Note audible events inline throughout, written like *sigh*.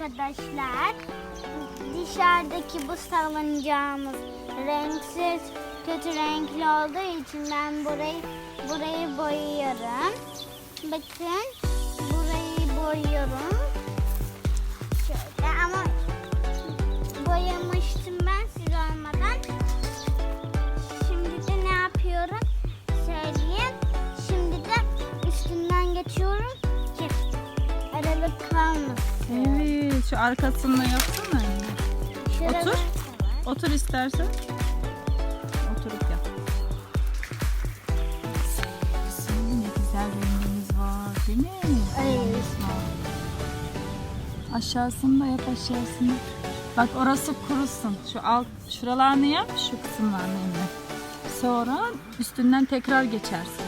arkadaşlar. Dışarıdaki bu salıncağımız renksiz, kötü renkli olduğu için ben burayı burayı boyuyorum. Bakın burayı boyuyorum. Şu arkasını yapsana. Şuralar Otur. Otur istersen. Oturup yap. Senin ne güzel rengimiz var değil mi? Evet. Aşağısını da yap aşağısını. Bak orası kurusun. Şu alt şuralarını yap, şu kısımlarını yine. Sonra üstünden tekrar geçersin.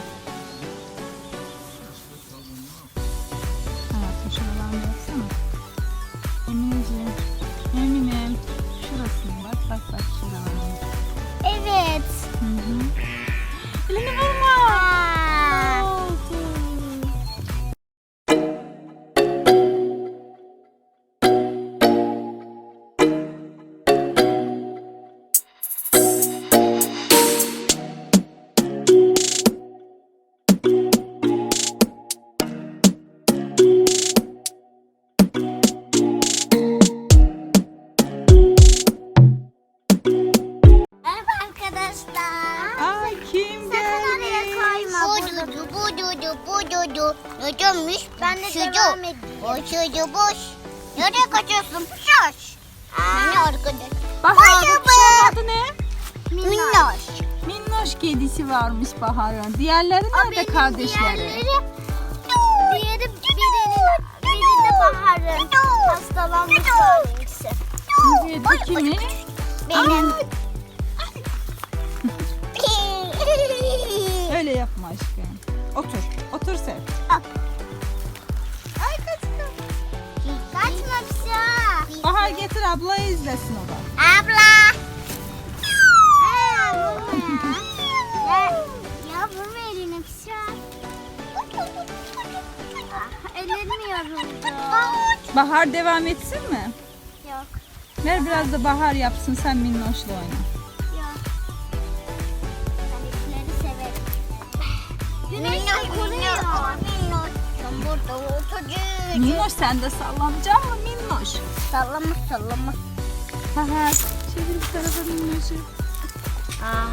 Dudu bu dudu bu dudu. Ne dönmüş? Ben de Şucu. devam edeyim. O şucu boş. Nereye kaçıyorsun? Şaş. Seni arkadaş. Bahar bu kuşağın adı ne? Minnoş. Minnoş kedisi varmış Bahar'ın. Diğerleri nerede Benim kardeşleri? Diğerleri, diğeri birinin, biri de Bahar'ın. Hastalanmış var ikisi. Bu kimin? Benim. Öyle aşkım. Otur. Otur sen. Ay kaçtım. Kaçma bize. Bahar getir ablayı izlesin o da. Abla. Aa, ya. Ya, ya ellerim yoruldu. Bahar devam etsin mi? Yok, Ver biraz da Bahar yapsın sen Minnoş'la oyna. Güneş de kuruyor. Minnoş. Burada oturacağım. Minnoş sen de sallanacak mı Minnoş? Sallama sallama. Bahar çevir bu tarafa Minnoş'u. Ah.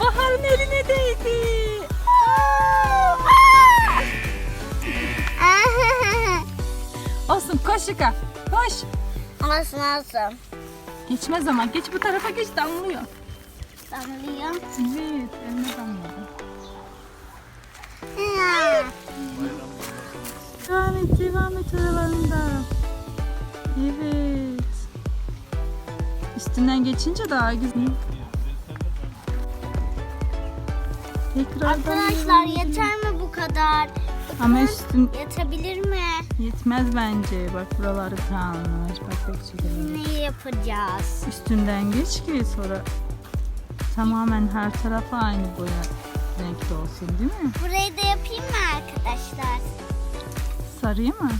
Bahar'ın eline değdi. *laughs* Olsun koş Şika. Koş. Nasıl nasıl? Geçmez ama geç bu tarafa geç damlıyor. Damlıyor. Evet eline damladı. Devam et devam et aralarında. Evet. Üstünden geçince daha güzel. Tekrardan Arkadaşlar yeter mi bu kadar? Ama Bakın, üstün Yetebilir mi? yetmez bence. Bak buraları kalmış. Bak bak. Ne yapacağız? Üstünden geç ki sonra tamamen her tarafa aynı boya renkte olsun değil mi? Burayı da yapayım mı arkadaşlar? Sarıyı mı?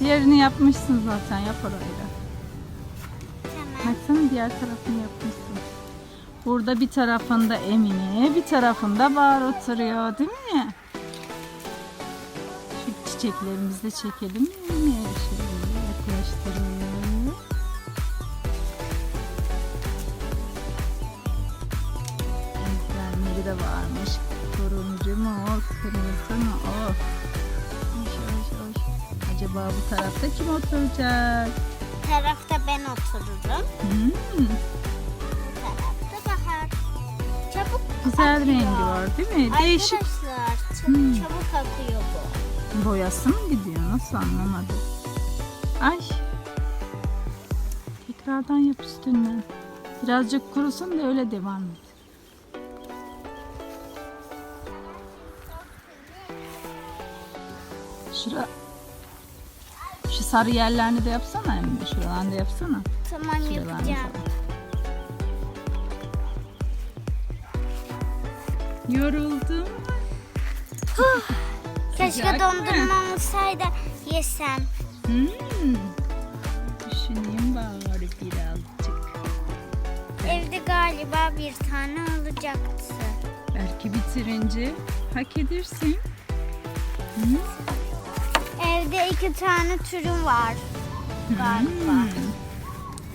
Diğerini yapmışsın zaten yap orayı da. Tamam. Baksana diğer tarafını yapmışsın. Burada bir tarafında Emine, bir tarafında Bahar oturuyor değil mi? Şu çiçeklerimizi de çekelim mi Emine? De varmış. Turuncu mu, kırmızı mı? Oh. Hoş, hoş, hoş. Acaba bu tarafta kim oturacak? Bu tarafta ben otururum. Hmm. Bu tarafta Bahar. Çabuk Güzel akıyor. rengi var değil mi? Değişik. Arkadaşlar çabuk, Hmm. çabuk akıyor bu. Boyası mı gidiyor? Nasıl anlamadım. Ay. Tekrardan yap üstünden. Birazcık kurusun da öyle devam et. Şura şu sarı yerlerini de yapsana Emine. Şuralarını da yapsana. Tamam Şuralarını yapacağım. falan. Yoruldum. Keşke dondurma olsaydı yesem. Hmm. Düşüneyim bari birazcık. Evde galiba bir tane olacaktı. Belki bitirince hak edersin. Hmm. Evde iki tane türüm var galiba. Hmm.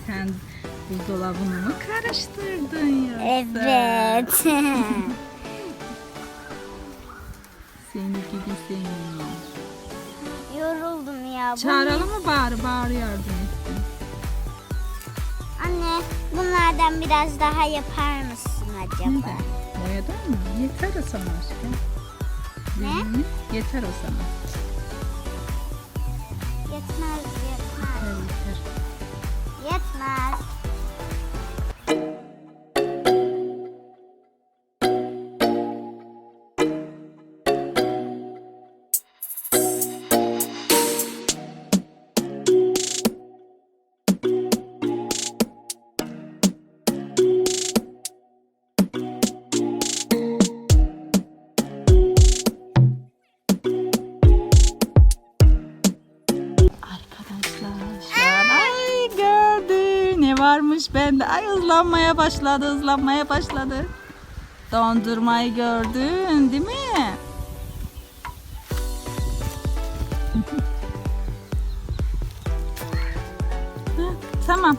Sen buzdolabını mı karıştırdın yoksa? Evet. *laughs* Seni gidi seni. Yoruldum ya. Çağıralım mı bari bari yardım etsin. Anne bunlardan biraz daha yapar mısın acaba? Neden? Boyadan mı? Yeter o sana aşkım. Ne? Yeter o sana. Yetmez yetmez. Yeter. Yetmez. Ne varmış bende? Ay hızlanmaya başladı hızlanmaya başladı. Dondurmayı gördün değil mi? *laughs* Tamam.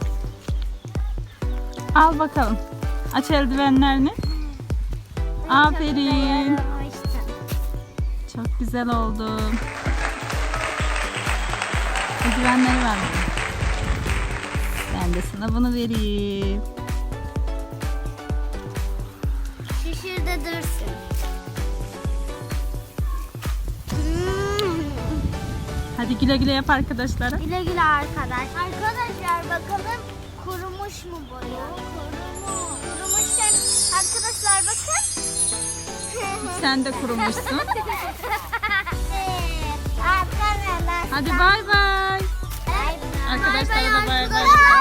Al bakalım. Aç eldivenlerini. Aferin. Çok güzel oldu. Eldivenleri ver. Ben de sana bunu vereyim. Şişirde dursun. Hadi güle güle yap arkadaşlara. Güle güle arkadaş. Arkadaşlar bakalım kurumuş mu boya? Kurumuş. Kurumuş. Arkadaşlar bakın. Sen de kurumuşsun. *laughs* evet. Arkadaşlar. Hadi bay bay. Bay bay. Bay bay. arkadaşlar.